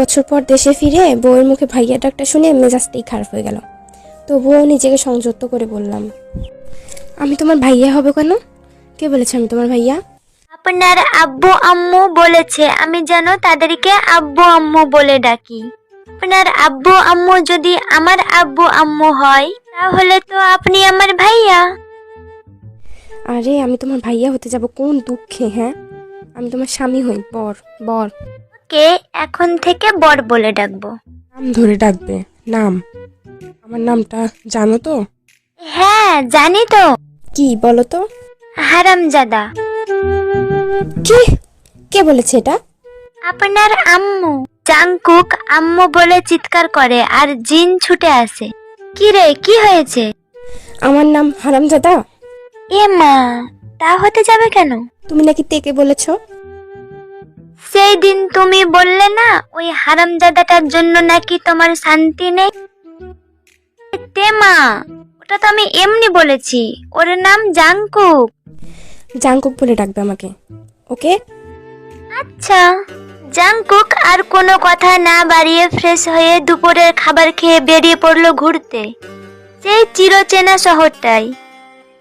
বছর পর দেশে ফিরে বউয়ের মুখে ভাইয়া ডাকটা শুনে মেজাজটাই খারাপ হয়ে গেল। তবুও নিজেকে সংযত করে বললাম আমি তোমার ভাইয়া হবে কেন? কে বলেছে আমি তোমার ভাইয়া? আপনার আব্বু আম্মু বলেছে আমি যেন তাদেরকে আব্বু আম্মু বলে ডাকি। আপনার আব্বু আম্মু যদি আমার আব্বু আম্মু হয় তাহলে তো আপনি আমার ভাইয়া। আরে আমি তোমার ভাইয়া হতে যাব কোন দুঃখে হ্যাঁ? আমি তোমার স্বামী হই বর বর। কে এখন থেকে বর বলে ডাকবো। নাম ধরে ডাকবে। নাম। আমার নামটা জানো তো? হ্যাঁ জানি তো। কি বলো তো? হারামজাদা। কি? কে বলেছে এটা? আপনার আম্মু। জাংকুক আম্মু বলে চিৎকার করে আর জিন ছুটে আসে। কি রে কি হয়েছে? আমার নাম হারামজাদা? এ মা তা হতে যাবে কেন? তুমি নাকি তেকে বলেছ? সেই দিন তুমি বললে না ওই হারামজাদাটার জন্য নাকি তোমার শান্তি নেই? তে মা ওটা তো আমি এমনি বলেছি। ওর নাম জাংকুক জাংকুক বলে ডাকবে আমাকে ওকে? আচ্ছা জাংকুক আর কোনো কথা না বাড়িয়ে ফ্রেশ হয়ে দুপুরের খাবার খেয়ে বেরিয়ে পড়ল ঘুরতে। সেই চিরচেনা শহরটাই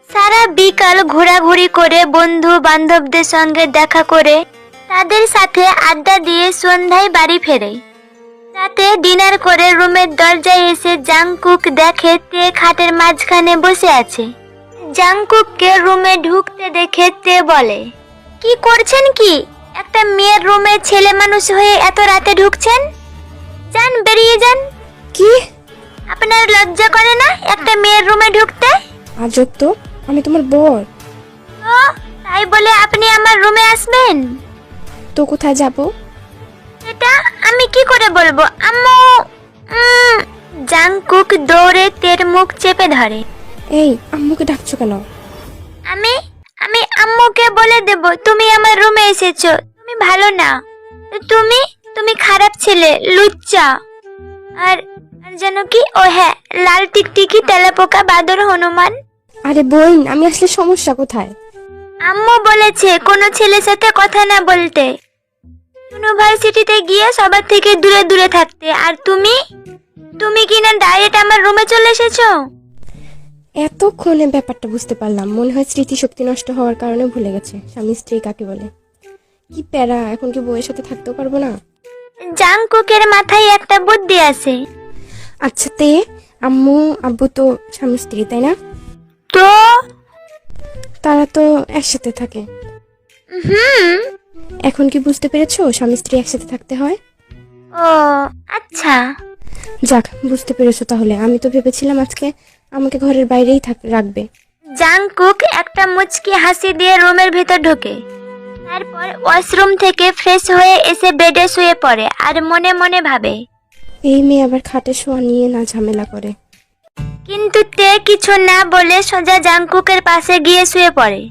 সারা বিকাল ঘোরাঘুরি করে বন্ধু বান্ধবদের সঙ্গে দেখা করে তাদের সাথে আড্ডা দিয়ে সন্ধ্যায় বাড়ি ফেরে। রাতে ডিনার করে রুমের দরজায় এসে জাংকুক দেখে তে খাটের মাঝখানে বসে আছে। জাংকুককে রুমে ঢুকতে দেখে তে বলে কি করছেন কি? একটা মেয়ের রুমে ছেলে মানুষ হয়ে এত রাতে ঢুকছেন? যান বেরিয়ে যান। কি? আপনার লজ্জা করে না একটা মেয়ের রুমে ঢুকতে? আজব তো আমি তোমার বর। তাই বলে আপনি আমার রুমে আসবেন? তো কোথায় যাব? এটা আমি কি করে বলব? আম্মু জাংকুক দৌড়ে তের মুখ চেপে ধরে। এই আম্মুকে ডাকছো কেন? আমি আমি আম্মুকে বলে দেব তুমি আমার রুমে এসেছ তুমি ভালো না। তুমি তুমি খারাপ ছেলে লুচ্চা। আর আর যেন কি ও হ্যাঁ লাল টিকটিকি তেলাপোকা বাদর হনুমান। আরে বোন আমি আসলে সমস্যা কোথায়? আম্মু বলেছে কোনো ছেলের সাথে কথা না বলতে। ইউনিভার্সিটিতে গিয়ে সবার থেকে দূরে দূরে থাকতে। আর তুমি? তুমি কি না ডাইরেক্ট আমার রুমে চলে এসেছ? এতক্ষণে ব্যাপারটা বুঝতে পারলাম। মনে হয় স্মৃতিশক্তি নষ্ট হওয়ার কারণে ভুলে গেছে। স্বামী স্ত্রী কাকে বলে? কি প্যারা এখন কি বউয়ের সাথে থাকতেও পারব না? জাংকুকের মাথায় একটা বুদ্ধি আছে। আচ্ছা তে আম্মু আব্বু তো স্বামী স্ত্রী তাই না? তো? তারা তো একসাথে থাকে। হুম। এখন কি বুঝতে পেরেছ স্বামী স্ত্রী একসাথে থাকতে হয়? ও আচ্ছা। যাক বুঝতে পেরেছ তাহলে। আমি তো ভেবেছিলাম আজকে আমাকে ঘরের বাইরেই থাক রাখবে। জাংকুক একটা মুচকি হাসি দিয়ে রুমের ভেতর ঢোকে। তারপর ওয়াশরুম থেকে ফ্রেশ হয়ে এসে বেডে শুয়ে পড়ে আর মনে মনে ভাবে। এই মেয়ে আবার খাটে শোয়া নিয়ে না ঝামেলা করে। কিন্তু তে কিছু না বলে সোজা জাংকুকের পাশে গিয়ে শুয়ে পড়ে।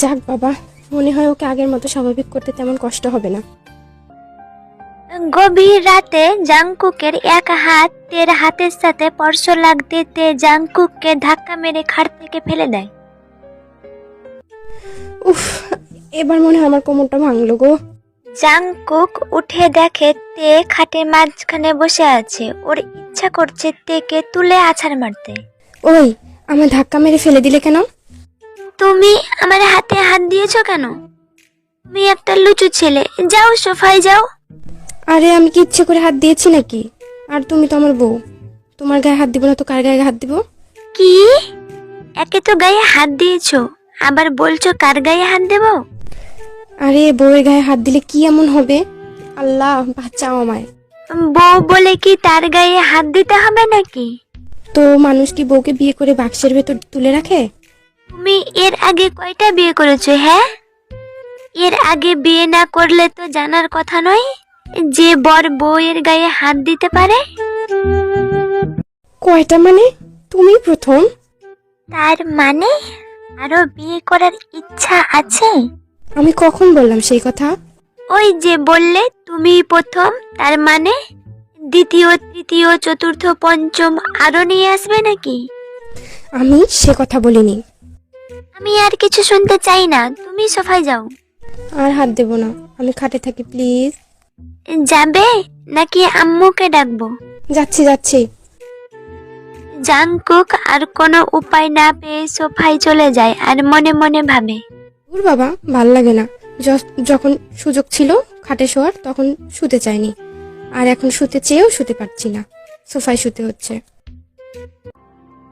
যাক বাবা মনে হয় ওকে আগের মতো স্বাভাবিক করতে তেমন কষ্ট হবে না। গভীর রাতে জাংকুকের এক হাত তের হাতের সাথে স্পর্শ লাগতে তে জাংকুককে ধাক্কা মেরে খাট থেকে ফেলে দেয়। উফ এবার মনে হয় আমার কোমরটা ভাঙলো গো। জাংকুক উঠে দেখে তে খাটের মাঝখানে বসে আছে। ওর ইচ্ছা করছে তেকে তুলে আছাড় মারতে। ওই আমার ধাক্কা মেরে ফেলে দিলে কেন? তুমি আমার হাতে হাত দিয়েছ কেন? তুমি একটা লুচু ছেলে যাও সোফায় যাও। আরে আমি কি ইচ্ছে করে হাত দিয়েছি নাকি? আর তুমি তো আমার বউ। তোমার গায়ে হাত দিব না তো কার গায়ে হাত দিব? কি? একে তো গায়ে হাত দিয়েছ আবার বলছো কার গায়ে হাত দেবো? আরে বউয়ের গায়ে হাত দিলে কি এমন হবে? আল্লাহ বাচ্চাও আমায়। বলে কি তার গায়ে হাত দিতে হবে নাকি? তো মানুষ কি বউকে বিয়ে করে বাক্সের ভেতর তুলে রাখে? তুমি এর আগে কয়টা বিয়ে করেছ হ্যাঁ? এর আগে বিয়ে না করলে তো জানার কথা নয় যে বর বউয়ের গায়ে হাত দিতে পারে? কয়টা মানে? তুমি প্রথম। তার মানে আরও বিয়ে করার ইচ্ছা আছে? আমি কখন বললাম সেই কথা? ওই যে বললে তুমি প্রথম তার মানে দ্বিতীয় তৃতীয় চতুর্থ পঞ্চম আরও নিয়ে আসবে নাকি? আমি সে কথা বলিনি। আমি আর কিছু শুনতে চাই না তুমি সোফায় যাও। আর হাত দেব না আমি খাটে থাকি প্লিজ। যাবে? নাকি আম্মুকে ডাকবো? যাচ্ছি যাচ্ছি। জাংকুক আর কোনো উপায় না পেয়ে সোফায় চলে যায় আর মনে মনে ভাবে। ওর বাবা ভালো লাগে না। যখন সুযোগ ছিল খাটে শোয়ার, তখন শুতে চাইনি। আর এখন শুতে চেয়েও শুতে পারছি না। সোফায় শুতে হচ্ছে।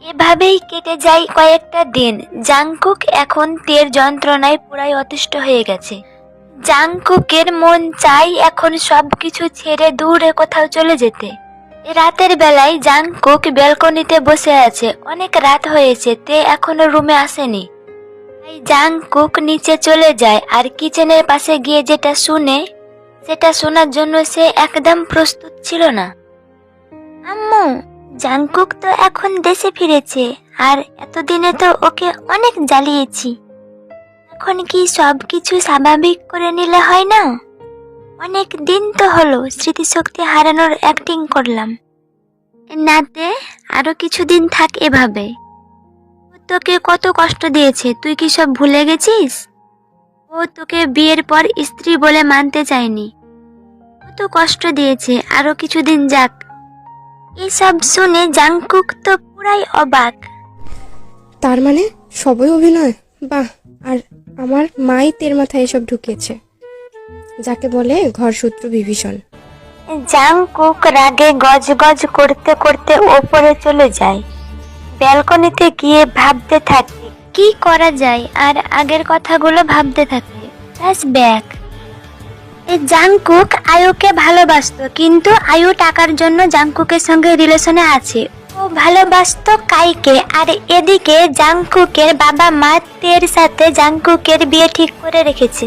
এভাবেই কেটে যায় কয়েকটা দিন। জাংকুক এখন তের যন্ত্রণায় পুরাই অতিষ্ঠ হয়ে গেছে। জাংকুকের মন চাই এখন সবকিছু ছেড়ে দূরে কোথাও চলে যেতে। রাতের বেলায় জাংকুক ব্যালকনিতে বসে আছে। অনেক রাত হয়েছে, তে এখনও রুমে আসেনি। তাই জাংকুক নিচে চলে যায় আর কিচেনের পাশে গিয়ে যেটা শুনে, সেটা শোনার জন্য সে একদম প্রস্তুত ছিল না। আম্মু জাংকুক তো এখন দেশে ফিরেছে আর এতদিনে তো ওকে অনেক জ্বালিয়েছি। এখন কি সব কিছু স্বাভাবিক করে নিলে হয় না? অনেক দিন তো হলো স্মৃতিশক্তি হারানোর অ্যাক্টিং করলাম। নাতে আরও কিছুদিন থাক এভাবে। তোকে কত কষ্ট দিয়েছে তুই কি সব ভুলে গেছিস? ও তোকে বিয়ের পর স্ত্রী বলে মানতে চায়নি। কত কষ্ট দিয়েছে আরও কিছুদিন যাক। এসব শুনে জাংকুক তো পুরাই অবাক। তার মানে সবই অভিনয়? বাহ আর আমার মাই তের মাথায় এসব ঢুকিয়েছে। যাকে বলে ঘর ঘরসূত্র বিভীষণ। জাংকুক রাগে গজ গজ করতে করতে ওপরে চলে যায়। ব্যালকনিতে গিয়ে ভাবতে থাকে, কি করা যায়? আর আগের কথাগুলো ভাবতে থাকে ব্যাক এই জাংকুক আয়ুকে ভালোবাসতো, কিন্তু আয়ু টাকার জন্য জাংকুকের সঙ্গে রিলেশনে আছে। ও ভালোবাসতো কাইকে, আর এদিকে জাংকুকের বাবা মা তের সাথে জাংকুকের বিয়ে ঠিক করে রেখেছে।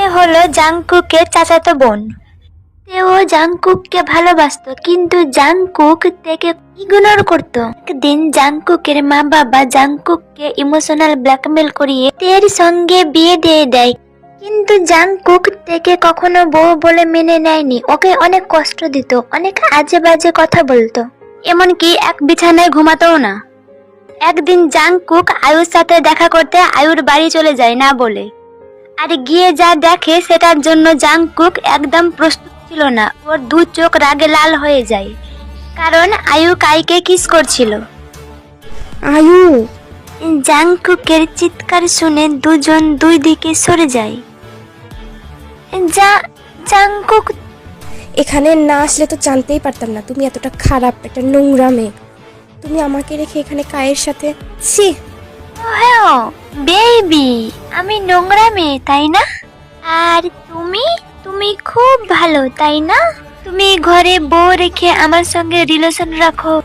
এ হলো জাংকুকের চাচাতো বোন। তেও জাংকুককে ভালোবাসতো, কিন্তু জাংকুক তেকে ইগনোর করতো। একদিন জাংকুকের মা বাবা জাংকুককে ইমোশনাল ব্ল্যাকমেল করিয়ে তের সঙ্গে বিয়ে দিয়ে দেয়। কিন্তু জাংকুক তেকে কখনো বউ বলে মেনে নেয়নি, ওকে অনেক কষ্ট দিত, অনেক আজে বাজে কথা বলতো। এমনকি এক বিছানায় ঘুমাতেও না। একদিন জাংকুক আয়ুর সাথে দেখা করতে আয়ুর বাড়ি চলে যায় না বলে। আর গিয়ে যা দেখে সেটার জন্য জাংকুক একদম প্রস্তুত ছিল না। ওর দু চোখ রাগে লাল হয়ে যায়। কারণ আয়ু কাইকে কিস করছিল। আয়ু! জাংকুকের চিৎকার শুনে দুজন দুই দিকে সরে যায়। যা জাংকুক! এখানে না আসলে তো জানতেই পারতাম না তুমি এতটা খারাপ একটা নোংরা মেয়ে। তুমি আমাকে রেখে এখানে কায়ের সাথে ছি! হ্যাঁ বেবি! আমি নোংরা মেয়ে তাই না? আর তুমি? তুমি খুব ভালো, তাই না? তুমি ঘরে বউ রেখে আমার সঙ্গে রিলেশন রাখো।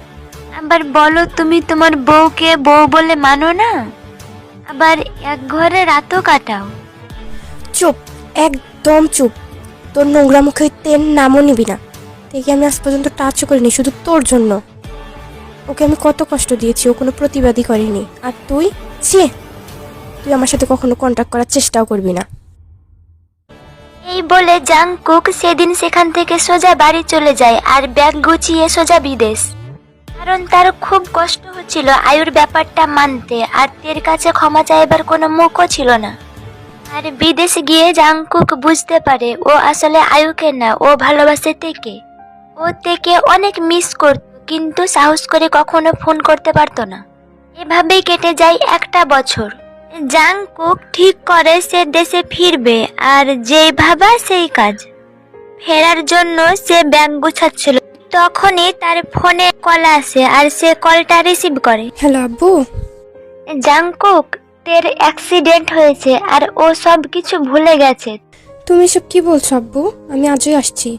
আবার বলো তুমি তোমার বউকে বউ বলে মানো না? আবার এক ঘরে রাতও কাটাও। চুপ, একদম চুপ। তোর নোংরা মুখে তেল নামও নিবি না। দেখি আমি আজ পর্যন্ত টাচও করিনি, শুধু তোর জন্য। ওকে আমি কত কষ্ট দিয়েছি, ও কোনো প্রতিবাদই করেনি। আর তুই? ছি! তুই আমার সাথে কখনো কন্ট্যাক্ট করার চেষ্টাও করবি না। বলে জাংকুক সেদিন সেখান থেকে সোজা বাড়ি চলে যায় আর ব্যাগ গুছিয়ে সোজা বিদেশ। কারণ তার খুব কষ্ট হচ্ছিল আয়ুর ব্যাপারটা মানতে আর তের কাছে ক্ষমা চাইবার কোনো মুখও ছিল না। আর বিদেশ গিয়ে জাংকুক বুঝতে পারে ও আসলে আয়ুকে না, ও ভালোবাসে তেকে। ও তেকে অনেক মিস করত, কিন্তু সাহস করে কখনো ফোন করতে পারতো না। এভাবেই কেটে যায় একটা বছর। জাংকুক ঠিক করে সে দেশে ফিরবে আর যেই ভাবা সেই কাজ। ফেরার জন্য সে ব্যাগ গুছাচ্ছিল। তখনই তার ফোনে কল আসে আর সে কলটা রিসিভ করে। হ্যালো আব্বু। জাংকুক তের অ্যাক্সিডেন্ট হয়েছে আর ও সব কিছু ভুলে গেছে। তুমি সব কি বলছো আব্বু? আমি আজই আসছি।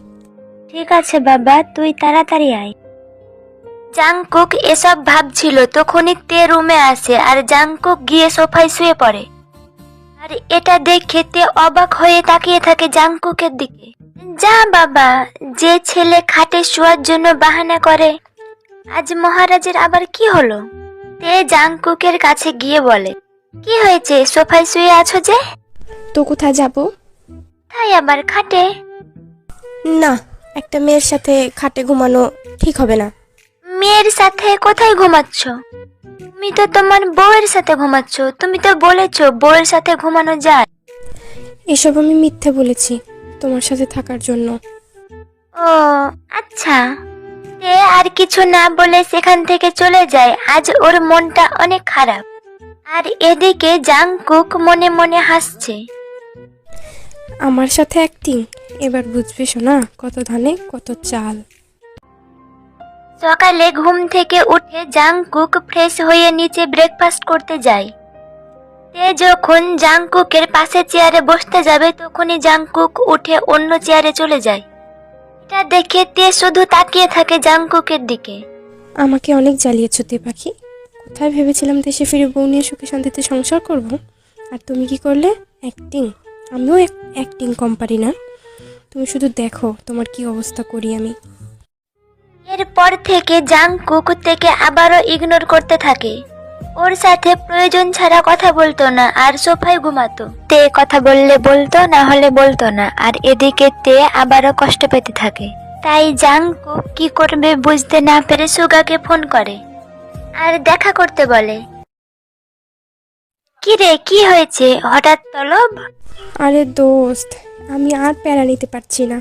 ঠিক আছে বাবা তুই তাড়াতাড়ি আয়। জাংকুক এসব ভাবছিল তখনই তে রুমে আসে আর জাংকুক গিয়ে সোফায় শুয়ে পড়ে। আর এটা দেখে তে অবাক হয়ে তাকিয়ে থাকে জাংকুকের দিকে। যা বাবা যে ছেলে খাটে শোয়ার জন্য বাহানা করে আজ মহারাজের আবার কি হলো? তে জাংকুকের কাছে গিয়ে বলে কি হয়েছে? সোফায় শুয়ে আছো যে? তো কোথায় যাব? তাই আবার খাটে। না একটা মেয়ের সাথে খাটে ঘুমানো ঠিক হবে না। মেয়ের সাথে কোথায় ঘুমাচ্ছ? তুমি তো তোমার বউয়ের সাথে ঘুমাচ্ছ। তুমি তো বলেছ বউয়ের সাথে ঘুমানো যায়। এসব আমি মিথ্যে বলেছি তোমার সাথে থাকার জন্য। ও আচ্ছা। সে আর কিছু না বলে সেখান থেকে চলে যায়। আজ ওর মনটা অনেক খারাপ। আর এদিকে জাংকুক মনে মনে হাসছে। আমার সাথে অ্যাক্টিং এবার বুঝবে শোনা কত ধানে কত চাল। সকালে ঘুম থেকে উঠে জাংকুক ফ্রেশ হয়ে নিচে ব্রেকফাস্ট করতে যায়। তে যখন জাংকুকের পাশে চেয়ারে বসতে যাবে, তখনই জাংকুক উঠে অন্য চেয়ারে চলে যায়। এটা দেখে তে শুধু তাকিয়ে থাকে জাংকুকের দিকে। আমাকে অনেক জ্বালিয়েছ তে পাখি। কোথায় ভেবেছিলাম দেশে ফিরে বউ নিয়ে সুখে শান্তিতে সংসার করব? আর তুমি কি করলে? অ্যাক্টিং আমিও অ্যাক্টিং কম পারি না। তুমি শুধু দেখো তোমার কি অবস্থা করি আমি। এরপর থেকে জাংকুক থেকে আবারও ইগনোর করতে থাকে। ওর সাথে প্রয়োজন ছাড়া কথা বলতো না, আর সোফায় ঘুমাতো। তে কথা বললে বলতো, না হলে বলতো না, আর এদিকে তে আবারও কষ্ট পেতে থাকে। তাই জাংকুক কি করবে বুঝতে না পেরে সুগাকে ফোন করে। আর দেখা করতে বলে, কি রে, কি হয়েছে? হঠাৎ তলব? আরে দোস্ত, আমি আর প্যারা নিতে পারছি না।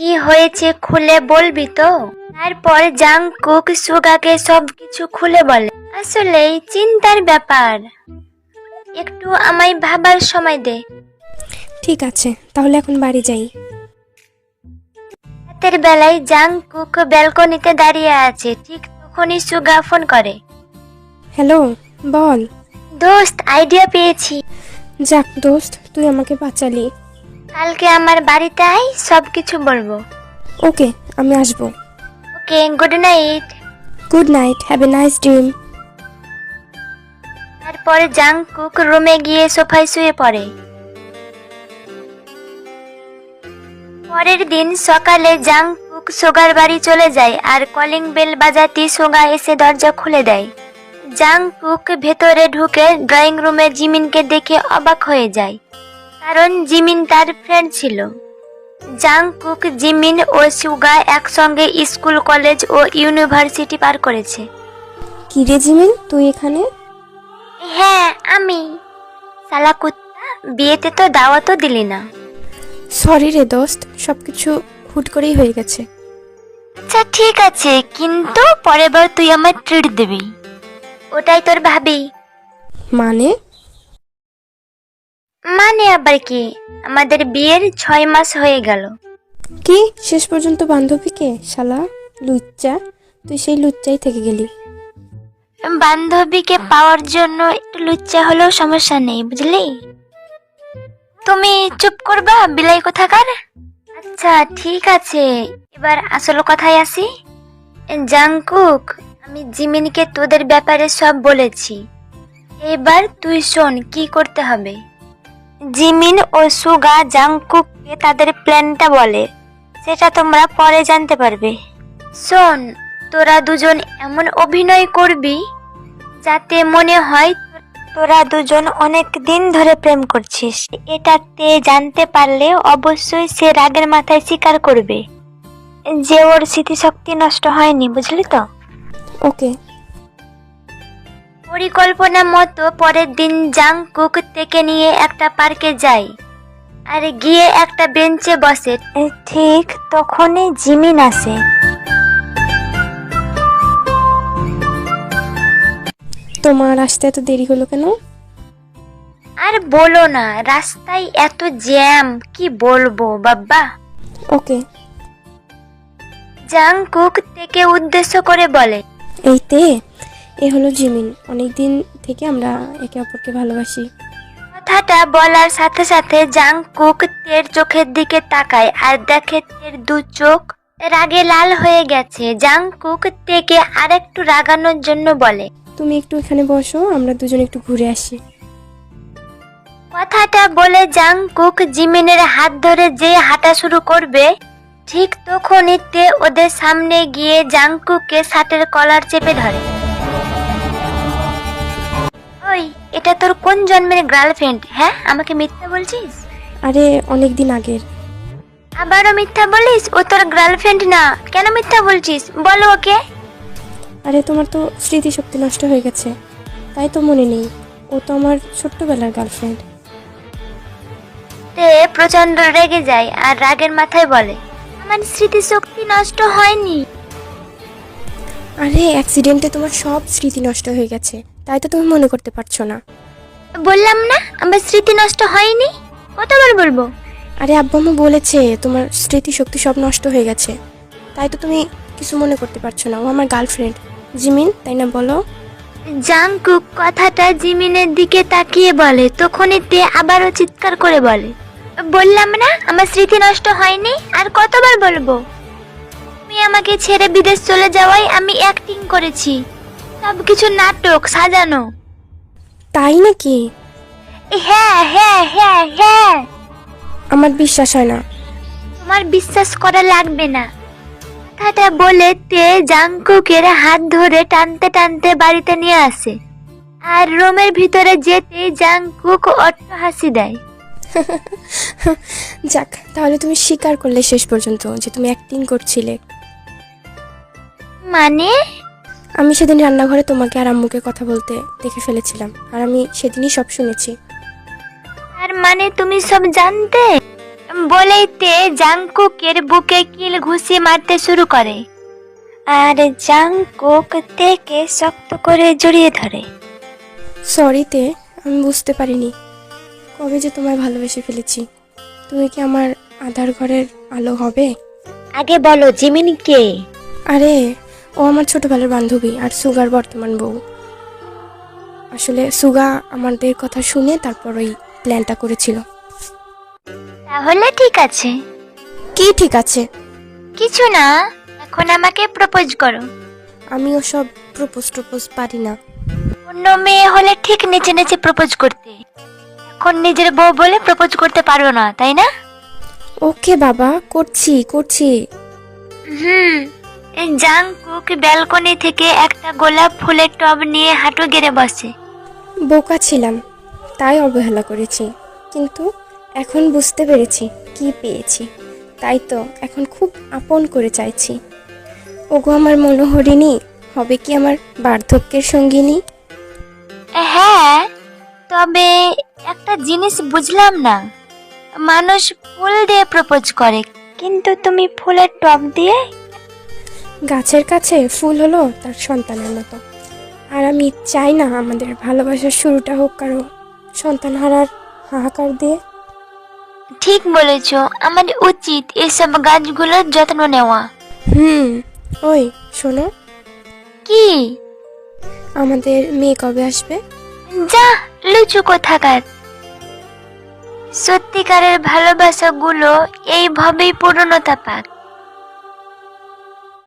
কি হয়েছে খুলে বলবি তো? তারপর জাংকুক সুগাকে সবকিছু খুলে বলে। আসলে চিন্তার ব্যাপার। একটু আমায় ভাবার সময় দে। ঠিক আছে তাহলে এখন বাড়ি যাই। রাতের বেলায় জাংকুক ব্যালকনিতে দাঁড়িয়ে আছে ঠিক তখনই সুগা ফোন করে। হ্যালো বল। দোস্ত আইডিয়া পেয়েছি। যাক দোস্ত তুই আমাকে বাঁচালি। কালকে আমার বাড়িতে আয় সবকিছু বলব। ওকে আমি আসব। Okay good night. Good night have a nice dream. তারপরে জাংকুক রুমে গিয়ে সোফায় শুয়ে পড়ে। পরের দিন সকালে জাংকুক সোগার বাড়ি চলে যায় আর কলিং বেল বাজাতে সোগা এসে দরজা খুলে দেয়। জাংকুক ভেতরে ঢুকে ড্রয়িং রুমে জিমিনকে দেখে অবাক হয়ে যায়। কারণ জিমিন তার ফ্রেন্ড ছিল। জাংকুক জিমিন ও সুগা একসঙ্গে স্কুল কলেজ ও ইউনিভার্সিটি পার করেছে। কি রে জিমিন তুই এখানে? হ্যাঁ আমি। সালা কুত্তা বিয়েতে তো দাওয়াতও দিলি না। সরি রে দোস্ত সব কিছু হুট করেই হয়ে গেছে। আচ্ছা ঠিক আছে কিন্তু পরের বার তুই আমার ট্রিট দিবি। ওটাই তোর ভাবি। মানে? মানে আবার কি? আমাদের বিয়ের ছয় মাস হয়ে গেল। কি? শেষ পর্যন্ত বান্ধবীকে? শালা লুচ্চা। তুই সেই লুচ্চাই থেকে গেলি। বান্ধবীকে পাওয়ার জন্য একটু লুচ্চা হলেও সমস্যা নেই বুঝলি? তুমি চুপ করবা বিলাই কোথাকার? আচ্ছা ঠিক আছে। এবার আসল কথায় আসি। জাংকুক আমি জিমিনকে তোদের ব্যাপারে সব বলেছি। এবার তুই শোন কি করতে হবে? জিমিন ও সুগা জাংকুককে তাদের প্ল্যানটা বলে সেটা তোমরা পরে জানতে পারবে। শোন তোরা দুজন এমন অভিনয় করবি যাতে মনে হয় তোরা দুজন অনেক দিন ধরে প্রেম করছিস। এটা তে জানতে পারলে অবশ্যই সে রাগের মাথায় স্বীকার করবে। যে ওর স্মৃতিশক্তি নষ্ট হয়নি বুঝলি তো? ওকে। পরিকল্পনা মতো পরের দিন জাংকুক থেকে নিয়ে একটা পার্কে যায় আর গিয়ে একটা বেঞ্চে বসে। ঠিক তখনই জিমিন আসে। তোমার আসতে এত দেরি হলো কেন? আর বলো না রাস্তায় এত জ্যাম কি বলব বাবা? ওকে। জাংকুক থেকে উদ্দেশ্য করে বলে এই তে এ হলো জিমিন। অনেক দিন থেকে আমরা একে অপরকে ভালোবাসি। কথাটা বলার সাথে সাথে জাংকুক তের চোখের দিকে তাকায় আর দেখে তের দু চোখ রাগে লাল হয়ে গেছে। জাংকুক তেকে আরেকটু রাগানোর জন্য বলে তুমি একটু এখানে বসো আমরা দুজন একটু ঘুরে আসি। কথাটা বলে জাংকুক জিমিনের হাত ধরে যে হাঁটা শুরু করবে ঠিক তখনই তে ওদের সামনে গিয়ে জাংকুককে শার্টের কলার চেপে ধরে। ওই এটা তোর কোন জন্মের গার্লফ্রেন্ড হ্যাঁ আমাকে মিথ্যা বলছিস? আরে অনেক দিন আগের। আবারও মিথ্যা বলিস? ও তোর গার্লফ্রেন্ড না। কেন মিথ্যা বলছিস? বলো ওকে। আরে তোমার তো স্মৃতিশক্তি নষ্ট হয়ে গেছে। তাই তো মনে নেই। ও তো আমার ছোট্টবেলার গার্লফ্রেন্ড তে প্রচণ্ড রেগে যায় আর রাগের মাথায় বলে আমার স্মৃতিশক্তি নষ্ট হয়নি। আরে অ্যাক্সিডেন্টে তোমার সব স্মৃতি নষ্ট হয়ে গেছে। তাই তো তুমি মনে করতে পারছ না। বললাম না আমার স্মৃতি নষ্ট হয়নি? কতবার বলব? আরে আব্বু আম্মু বলেছে তোমার স্মৃতি শক্তি সব নষ্ট হয়ে গেছে। তাই তো তুমি কিছু মনে করতে পারছ না। ও আমার গার্লফ্রেন্ড জিমিন তাই না বলো? জাংকুক কথাটা জিমিনের দিকে তাকিয়ে বলে তখনই তে আবারও চিৎকার করে বলে বললাম না আমার স্মৃতি নষ্ট হয়নি? আর কতবার বলব? তুমি আমাকে ছেড়ে বিদেশ চলে যাওয়ায় আমি অ্যাক্টিং করেছি। সব কিছু নাটক সাজানো। তাই নাকি? হ্যাঁ হ্যাঁ হ্যাঁ হ্যাঁ। আমার বিশ্বাস হয় না। তোমার বিশ্বাস করা লাগবে না। কথাটা বলে তে জাংকুকের হাত ধরে টানতে টানতে বাড়িতে নিয়ে আসে। আর রুমের ভিতরে যেতে জাংকুক অট্ট হাসি দেয়। যাক তাহলে তুমি স্বীকার করলে শেষ পর্যন্ত যে তুমি অ্যাক্টিং করছিলে। মানে? আমি সেদিন রান্নাঘরে তোমাকে আর আম্মুকে কথা বলতে দেখে ফেলেছিলাম আর আমি সেদিনই সব শুনেছি। তার মানে তুমি সব জানতে? বলেই তে জাংকুকের বুকে কিল ঘুষি মারতে শুরু করে। আর জাংকুক তেকে শক্ত করে জড়িয়ে ধরে। সরিতে আমি বুঝতে পারিনি। কবে যে তোমায় ভালোবেসে ফেলেছি। তুমি কি আমার আধার ঘরের আলো হবে? আগে বলো জিমিনি কে? আরে ও আমার ছোটবেলার বান্ধবী আর সুগার বর্তমান বউ। আসলে সুগা আমাদের কথা শুনে তারপর ওই প্ল্যানটা করেছিল। তাহলে ঠিক আছে। কি ঠিক আছে? কিছু না এখন আমাকে প্রপোজ করো। আমি ওসব প্রপোজ টপোজ পারি না। অন্য মেয়ে হলে ঠিক নিচে নিচে প্রপোজ করতে। এখন নিজের বউ বলে প্রপোজ করতে পারো না তাই না? ওকে বাবা করছি করছি। হুম। জাংকুক ব্যালকনি থেকে একটা গোলাপ ফুলের টব নিয়ে হাঁটু গেড়ে বসে। বোকা ছিলাম তাই অবহেলা করেছি। কিন্তু এখন বুঝতে পেরেছি কি পেয়েছি তাই তো এখন খুব আপন করে চাইছি। ওগো আমার মনোহরিণী হবে কি আমার বার্ধক্যের সঙ্গিনী? হ্যাঁ তবে একটা জিনিস বুঝলাম না। মানুষ ফুল দিয়ে প্রপোজ করে কিন্তু তুমি ফুলের টব দিয়ে গাছের কাছে ফুল হলো তার সন্তানের মতো। আর আমি চাই না আমাদের ভালোবাসার শুরুটা হোক কারও সন্তান হারার হাহাকার দিয়ে। ঠিক বলেছ আমাদের উচিত এসব গাছগুলোর যত্ন নেওয়া। হুম ওই শোনো। কি? আমাদের মেয়ে কবে আসবে? যা লুচু কোথাকার। সত্যিকারের ভালোবাসাগুলো এইভাবেই পূর্ণতা পাক।